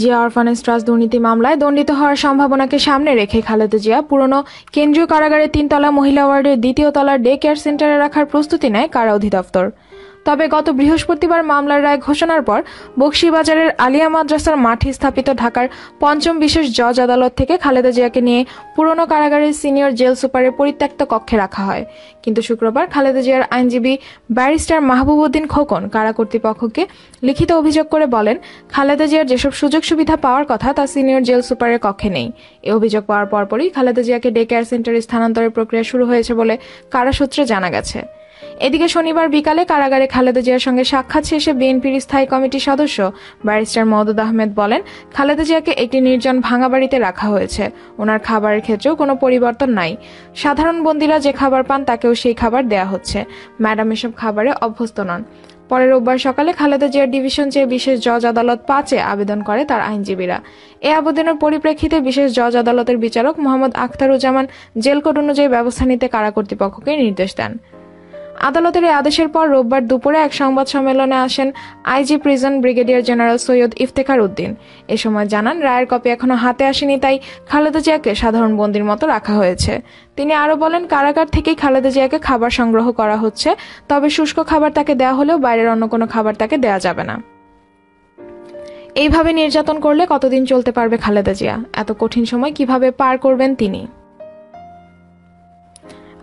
Zia orphanage trust দুর্নীতি মামলায় দণ্ডিত হওয়ার সম্ভাবনাকে সামনে রেখে খালেদা জিয়া পুরনো কেন্দ্রীয় কারাগারের তিনতলা মহিলা ওয়ার্ডের দ্বিতীয় তলার ডে কেয়ার সেন্টারে রাখার প্রস্তুতি নেয় কারা অধিদপ্তর। তবে গত বৃহস্পতিবার মামলার রায় ঘোষণার পর বক্সিবাজারের আলিয়া মাদ্রাসার মাঠে স্থাপিত ঢাকার পঞ্চম বিশেষ জজ আদালত থেকে খালেদা জিয়াকে নিয়ে পুরনো কারাগারের সিনিয়র জেল সুপারের পরিত্যক্ত কক্ষে রাখা হয়। কিন্তু শুক্রবার খালেদা জিয়ার আইনজীবী ব্যারিস্টার মাহবুবুদ্দিন খোকন কারা কর্তৃপক্ষকে লিখিত অভিযোগ করে বলেন, খালেদা জিয়ার যেসব সুযোগ সুবিধা পাওয়ার কথা তা সিনিয়র জেল সুপারের কক্ষে নেই। এ অভিযোগ পাওয়ার পরপরই খালেদা জিয়াকে ডে কেয়ার সেন্টারে স্থানান্তরের প্রক্রিয়া শুরু হয়েছে বলে কারা সূত্রে জানা গেছে। এদিকে শনিবার বিকালে কারাগারে খালেদা জিয়ার সঙ্গে সাক্ষাৎ শেষে বিএনপির স্থায়ী কমিটির সদস্য ব্যারিস্টার মওদুদ আহমেদ বলেন, খালেদা জিয়াকে একটি নির্জন ভাঙা বাড়িতে রাখা হয়েছে। ওনার খাবারের ক্ষেত্রেও কোনো পরিবর্তন নাই। সাধারণ বন্দীরা যে খাবার পান তাকেও সেই খাবার দেয়া হচ্ছে। ম্যাডাম এসব খাবারে অভ্যস্ত নন। পরে রোববার সকালে খালেদা জিয়ার ডিভিশন চেয়ে বিশেষ জজ আদালত পাঁচে আবেদন করে তার আইনজীবীরা। এ আবেদনের পরিপ্রেক্ষিতে বিশেষ জজ আদালতের বিচারক মোহাম্মদ আখতারুজ্জামান জেল কোড অনুযায়ী ব্যবস্থা নিতে কারা কর্তৃপক্ষকে নির্দেশ দেন। আদালতের এই আদেশের পর রোববার দুপুরে এক সংবাদ সম্মেলনে আসেন IG prison brigadier general Syed Iftekhar Uddin. এ সময় জানান, রায়ের কপি এখনও হাতে আসেনি, তাই খালেদা জিয়াকে সাধারণ বন্দির মতো রাখা হয়েছে। তিনি আরও বলেন, কারাগার থেকেই খালেদা জিয়াকে খাবার সংগ্রহ করা হচ্ছে, তবে শুষ্ক খাবার তাকে দেওয়া হলেও বাইরের অন্য কোনো খাবার তাকে দেওয়া যাবে না। এইভাবে নির্যাতন করলে কতদিন চলতে পারবে খালেদা জিয়া? এত কঠিন সময় কীভাবে পার করবেন তিনি?